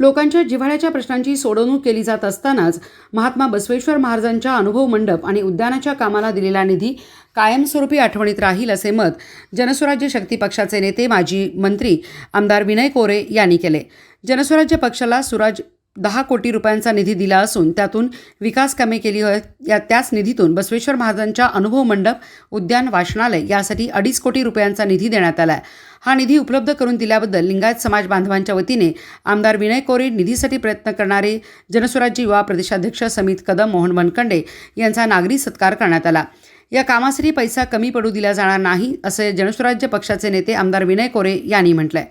लोकांच्या जिव्हाळ्याच्या प्रश्नांची सोडवणूक केली जात असतानाच महात्मा बसवेश्वर महाराजांच्या अनुभव मंडप आणि उद्यानाच्या कामाला दिलेला निधी कायमस्वरूपी आठवणीत राहील असे मत जनस्वराज्य शक्ती पक्षाचे नेते माजी मंत्री आमदार विनय कोरे यांनी केले. जनस्वराज्य पक्षाला सुराज दहा कोटी रुपयांचा निधी दिला असून त्यातून विकास कामे केली आहेत या त्याच निधीतून बसवेश्वर महाराजांच्या अनुभव मंडप उद्यान वाचनालय यासाठी अडीच कोटी रुपयांचा निधी देण्यात आला आहे हा निधी उपलब्ध करून दिल्याबद्दल लिंगायत समाज बांधवांच्या वतीने आमदार विनय कोरे निधीसाठी प्रयत्न करणारे जनस्वराज्य युवा प्रदेशाध्यक्ष समित कदम मोहन मनकंडे यांचा नागरी सत्कार करण्यात आला. या कामासाठी पैसा कमी पडू दिला जाणार नाही असे जनस्वराज्य पक्षाचे नेते आमदार विनय कोरे यांनी म्हटलं आहे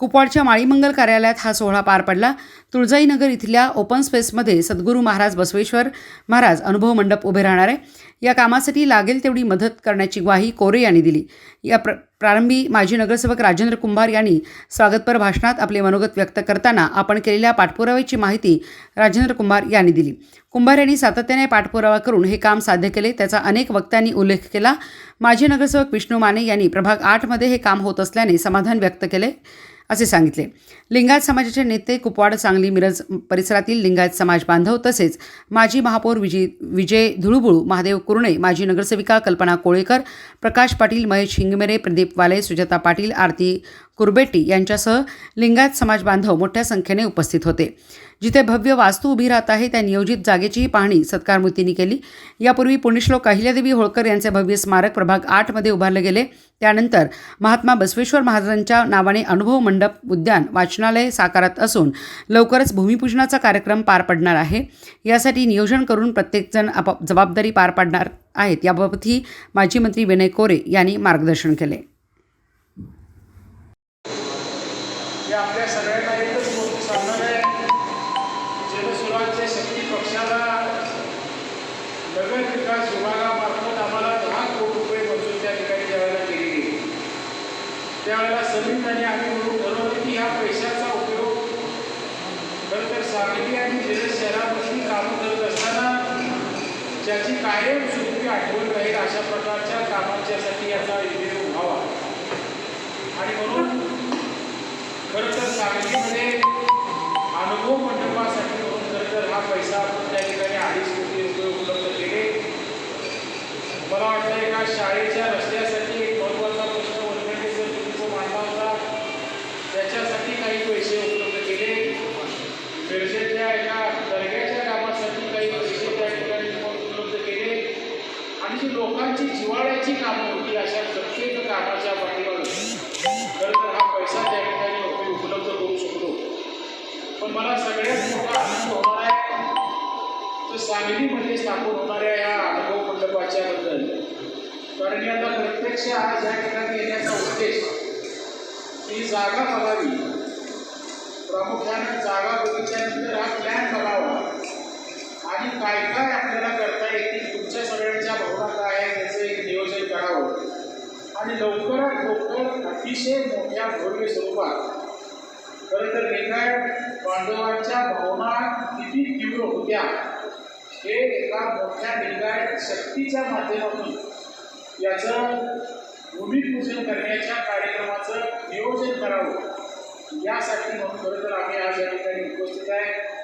कुपवाडच्या माळीमंगल कार्यालयात हा सोहळा पार पडला. तुळजाईनगर इथल्या ओपन स्पेसमध्ये सद्गुरू महाराज बसवेश्वर महाराज अनुभव मंडप उभे राहणार. आहे या कामासाठी लागेल तेवढी मदत करण्याची ग्वाही कोरे यांनी दिली. या प्र प्रारंभी माजी नगरसेवक राजेंद्र कुंभार यांनी स्वागतपर भाषणात आपले मनोगत व्यक्त करताना आपण केलेल्या पाठपुराव्याची माहिती राजेंद्र कुंभार यांनी दिली. कुंभार यांनी सातत्याने पाठपुरावा करून हे काम साध्य केले त्याचा अनेक वक्त्यांनी उल्लेख केला. माजी नगरसेवक विष्णू माने यांनी प्रभाग आठमध्ये हे काम होत असल्याने समाधान व्यक्त केले असे सांगितले. लिंगायत समाजाचे नेते कुपवाड सांगली मिरज परिसरातील लिंगायत समाज बांधव तसेच माजी महापौर विजय विजय धुळुबुळू महादेव कुरणे माजी नगरसेविका कल्पना कोळेकर प्रकाश पाटील महेश हिंगमेरे प्रदीप वाले सुजाता पाटील आरती कुरबेट्टी यांच्यासह लिंगायत समाज बांधव मोठ्या संख्येने उपस्थित होते. जिथे भव्य वास्तू उभी राहत आहे त्या नियोजित जागेचीही पाहणी सत्कारमूर्तींनी केली. यापूर्वी पुण्यश्लोक अहिल्यादेवी होळकर यांचे भव्य स्मारक प्रभाग आठमध्ये उभारले गेले. त्यानंतर महात्मा बसवेश्वर महाराजांच्या नावाने अनुभव मंडप उद्यान वाचनालय साकारत असून लवकरच भूमिपूजनाचा कार्यक्रम पार पडणार आहे. यासाठी नियोजन करून प्रत्येकजण आप जबाबदारी पार पाडणार आहेत. याबाबतही माजी मंत्री विनय कोरे यांनी मार्गदर्शन केले हे आपल्या सगळ्यांना एकच गोष्ट सांगणार आहे. जनसुराज्य शक्ती पक्षाला नगर विकास विभागामार्फत आम्हाला दहा कोटी रुपये मंजूर त्या ठिकाणी ज्यावेळेला केली गेली त्यावेळेला समित आणि आम्ही म्हणून ठरवलं की ह्या पैशाचा उपयोग खरं तर सांगली आणि जन शहरामध्ये कामं करत असताना ज्याची कायम स्वरूपी आठवण राहील अशा प्रकारच्या कामांच्यासाठी याचा उपयोग व्हावा आणि म्हणून खरं तर सांगलीमध्ये अनुभव मंडपासाठी म्हणून खरं तर हा पैसा आपण त्या ठिकाणी अडीच कोटी रुपये उपलब्ध केले. मला वाटतं एका शाळेच्या रस्त्यासाठी एक महत्त्वाचा प्रश्न वनखंडे जर तुमचं जो मांडला होता त्याच्यासाठी काही पैसे उपलब्ध केले. मिरजेतल्या एका दर्ग्याच्या कामासाठी काही पैसे त्या ठिकाणी उपलब्ध केले. आणि जी लोकांची जिवाळ्याची कामं होती अशा प्रत्येक कामाच्या पाठीमागे तुम्हाला मला सगळ्यात मोठा आनंद होणार आहे. तो सांगलीमध्ये स्थापन होणाऱ्या या अनुभव मंडपाच्या बद्दल. कारण मी आता प्रत्यक्ष आज या ठिकाणी येण्याचा उद्देश ही जागा बघावी. प्रामुख्यानं जागा बघितल्यानंतर हा प्लॅन बघावा. आणि काय काय आपल्याला करता येतील तुमच्या सगळ्यांच्या भावना काय आहे त्याचं एक नियोजन करावं. आणि लवकरात लवकर अतिशय मोठ्या भव्य स्वरूपात खरं तर लिंगायत पांडवांच्या भावना किती तीव्र होत्या. हे एका मोठ्या लिंगायत शक्तीच्या माध्यमातून याचं भूमिपूजन करण्याच्या कार्यक्रमाचं नियोजन करावं. यासाठी म्हणून खरं तर आम्ही आज या ठिकाणी उपस्थित आहे.